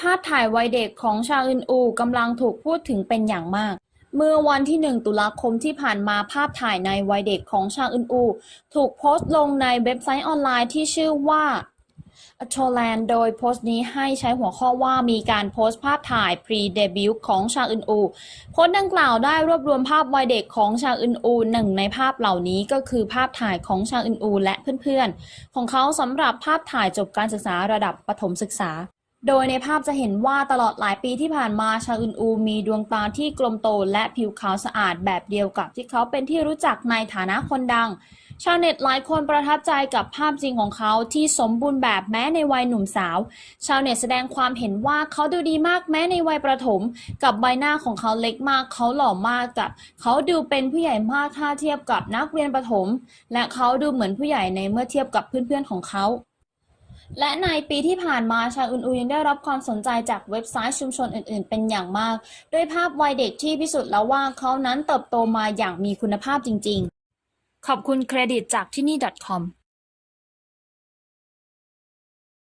ภาพถ่ายวัยเด็กของชาอึนอูกำลังถูกพูดถึงเป็นอย่างมาก เมื่อวันที่ 1 ตุลาคมที่ผ่านมาภาพถ่ายในวัยเด็กของชาอึนอู ถูกโพสต์ลงในเว็บไซต์ออนไลน์ที่ชื่อว่า a t o l a n d โดยโพสต์นี้ให้ใช้หัวข้อว่ามีการโพสต์ภาพถ่าย pre debut ของชาอึนอู โพสต์ดังกล่าวได้รวบรวมภาพวัยเด็กของชาอึนอูหนึ่งในภาพเหล่านี้ก็คือภาพถ่ายของชาอึนอูและเพื่อนๆ ของเขาสำหรับภาพถ่ายจบการศึกษาระดับประถมศึกษา โดยในภาพจะเห็นว่าตลอดหลายปีที่ผ่านมาชาอึนอูมีดวงตาที่กลมโตและผิวขาวสะอาดแบบเดียวกับที่เขาเป็นที่รู้จักในฐานะคนดัง ชาวเน็ตหลายคนประทับใจกับภาพจริงของเขาที่สมบูรณ์แบบแม้ในวัยหนุ่มสาว ชาวเน็ตแสดงความเห็นว่าเขาดูดีมากแม้ในวัยประถม กับใบหน้าของเขาเล็กมาก เขาหล่อมากกับ เขาดูเป็นผู้ใหญ่มากถ้าเทียบกับนักเรียนประถม และเขาดูเหมือนผู้ใหญ่ในเมื่อเทียบกับเพื่อนๆของเขา และในปีที่ผ่านมาชาอุนอูยังได้รับความสนใจจากเว็บไซต์ชุมชนอื่น ๆ เป็นอย่างมาก ด้วยภาพวัยเด็กที่พิสูจน์แล้วว่าเขานั้นเติบโตมาอย่างมีคุณภาพจริง ๆ ขอบคุณเครดิตจากที่นี่ .com